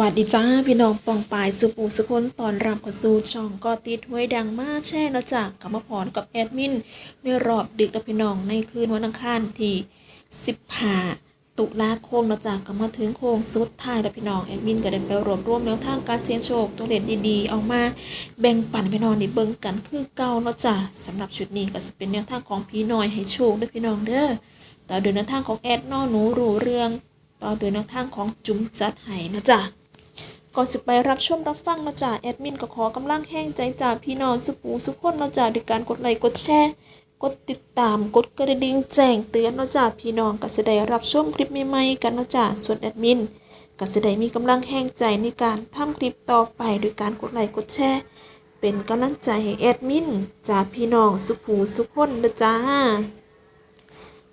วัสดีจ้าพี่น้องปองปายสุปูสุคนตอนรับข้าสู่ช่องก็ติดห้วยดังมากแช่นะจ๊ะกลับมาพรกับแอดมินในรอบดึกแล้วพี่น้องในคืนวันอังคารที่15ตุลาคมนะจ๊ะก็มาถึงโค้งสุดท้ายแล้วพี่น้องแอดมินก็ได้ไปรวบรวมแนวทางการเสี่ยงโชคตัวเด็ดดีๆเอามาแบ่งปันพี่น้องในเบิ่งกันคือเก่าเนาะจ๊ะสำหรับชุดนี้ก็จะเป็นแนวทางของพี่น้อยให้โชคเด้อพี่น้องเด้อต่อเดินแนวทางของแอดน้อหนูรู้เรื่องต่อโดยแนวทางของจุ๋มจัดให้นะจ๊ะ ก่อนสิไปรับชมรับฟังนะจ๊ะแอดมินก็ขอกำลังแห้งใจจากพี่น้องสุปูสุขคนนะจ๊ะด้วยการกดไลค์กดแชร์กดติดตามกดกระดิ่งแจ้งเตือนนะจ๊ะพี่น้องก็จะได้รับชมคลิปใหม่ๆกันนะจ๊ะส่วนแอดมินก็จะได้มีกำลังแห้งใจในการทำคลิปต่อไปโดยการกดไลค์กดแชร์เป็นกำลังใจให้แอดมินจากพี่น้องสุปูสุขคนนะจ๊ะ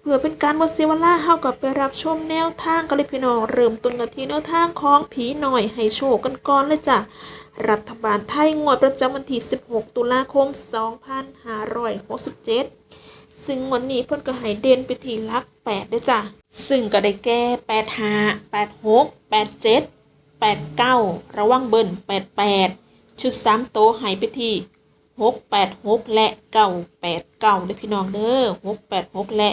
เพื่อเป็นการหมดเสียเวลาเฮากับไปรับชมแนวทางกันเลยพี่น้องเริ่มต้นกันที่แนวทางของผีหน่อยให้โชคกันก่อนเลยจ้ะรัฐบาลไทยงวดประจำวันที่ 16 ตุลาคม 2567 ซึ่งวันนี้เพิ่นก็ให้เด่นไปที่ลัก8ด้อจ้ะ ซึ่งก็ได้แก้85 86 87 89 ระวังเบิ้ล88 ชุด 3 โตวให้ไปที่หกแปดหกและเก้าแปดเก้าเด้อพี่น้องเด้อหกแปดหกและ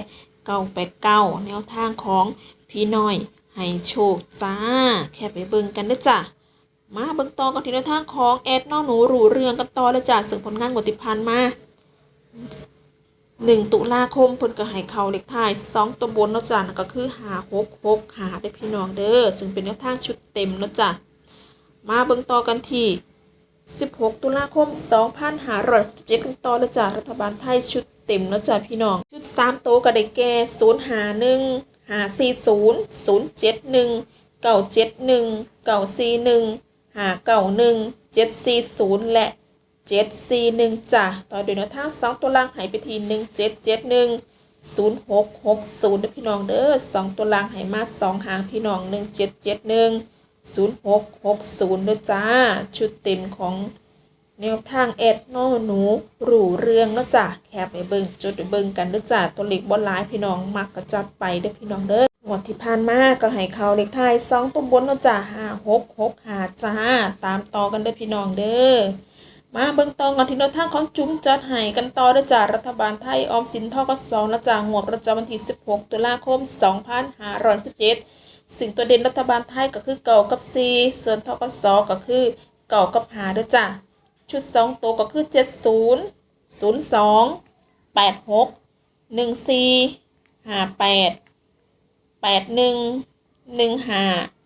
เก้าแปดเก้าแนวทางของพี่น้อยให้โชคจ้า แค่ไปเบิ่งกันเด้จ้ะมาเบิ่งต่อกันที่แนวทางของแอดน้องหนูรู้เรื่องกันต่อเลยจ้ะซึ่งผลงานงวดที่ผ่านมาหนึ่งตุลาคมเพิ่นก็ให้เขาเลขท้ายสองตัวบนเนาะจ้ะนั่นก็คือหาหกหกหาได้พี่น้องเด้อซึ่งเป็นแนวทางชุดเต็มเนาะจ้ะมาเบิ่งต่อกันที่ 16 ตุลาคม 2567กันต่อแล้วจ้ะรัฐบาลไทยชุด เต็มแล้วจ้ะพี่น้อง ชุด3โตวก็ได้แก่0 5 1 5 4 0 0 7 1 9 7 1 9 4 1 5 9 1 7 4 0และ7 4 1จ้ะต่อโดยแนวทาง2ตัวล่างหายไปที่1 7 7 1 0 6 6 0เด้อพี่น้องเด้อ2ตัวล่างหายมา2หางพี่น้อง1 7 7 1 0660ด้วยจ้า ชุดเต็มของ แนวทางแอดโนหนูหรูเรื่องนะจ้ะแคบไปเบิ่งจุดไปเบิ่งกันเด้อจ้าตัวเล็กบอลลายพี่น้องมักก็จัดไปเด้อพี่น้องเด้องวดที่ผ่านมาก็ให้เขาเล็กไทยสองตัวบนนะจ้าห้าหกหกห้าจ้าตามต่อกันเด้อพี่น้องเด้อมาเบิ่งตองกันที่แนวทางของจุ้มจัดให้กันต่อเด้อจ้ารัฐบาลไทยออมสินทกสนะจ้างวดประจำวันที่16 ตุลาคม 2517สิ่งตัวเด่นรัฐบาลไทยก็คือเก่ากับ4ส่วนทกสก็คือเก่ากับหาเด้อจ้ะ ชุด2ตัวก็คือ70 02 86 14 58 81 15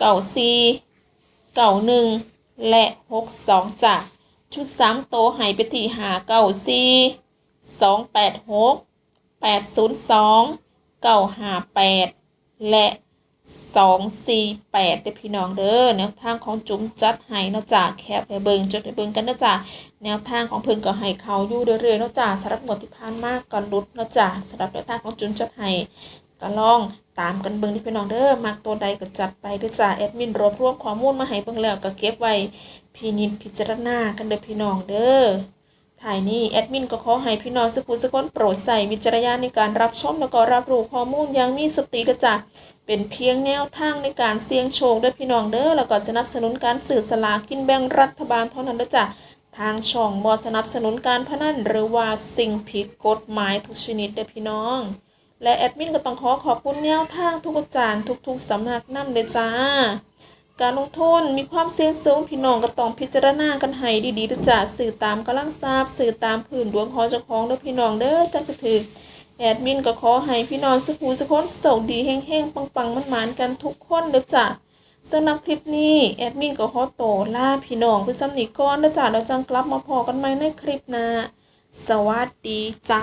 94 91และ62จ้ะชุด3ตัวให้ไปที่หา94 286 802 958และสองสี่แปด เด้อพี่น้องเด้อแนวทางของจุ๋มจัดให้นาะจ้ะแคปไปเบิงจดไปเบิงกันนาะจ้ะแนวทางของเพิ่นก็ให้เขาอยู่เรื่อยๆนาะจ้ะสำหรับงวดที่ผ่านมาก็หลุดนาะจ้ะสำหรับแนวทางของจุ๋มจัดให้ก็ลองตามกันเบิ่งที่พี่น้องเด้อมักตัวใดก็จัดไปด้อจ้ะแอดมินรวบรวมข้อมูลมาให้เบิ่งแล้วก็เก็บไว้พินิจพิจารณากันเด้อพี่น้องเด้อ ถ่ายนี้แอดมินก็ขอให้พี่น้องสักผู้สักคนโปรดใส่วิจารณญาณในการรับชมแล้วก็รับรู้ข้อมูลอย่างมีสติกระจัเป็นเพียงแนวทางในการเสี่ยงโชคด้วยพี่น้องเด้อแล้วก็สนับสนุนการสื่อสลากกินแบ่งรัฐบาลเท่านั้นเด้อจ้ะทางช่องบอสนับสนุนการพนันหรือว่าสิ่งผิดกฎหมายทุกชนิดเด้อพี่น้อง และแอดมินก็ต้องขอขอบคุณแนวทางทุกอาจารย์ทุกๆสำนักนำเด้อจ้า การลงทุนมีความเสี่ยงสูงพี่น้องก็ต้องพิจารณากันให้ดีๆด้วยจ้ะสื่อตามกำลังทราบสื่อตามพื้นดวงของเจ้าของเด้อพี่น้องเด้อจังจะถือแอดมินก็ขอให้พี่น้องสุขุสุขคนโชคดีเฮงๆปังๆมันหมานๆกันทุกคนเด้อจ้ะสำหรับคลิปนี้แอดมินก็ขอโตวลาพี่น้องไปสำนีก่อนเด้อจ้ะแล้วจังกลับมาพอกันใหม่ในคลิปหน้าสวัสดีจ้า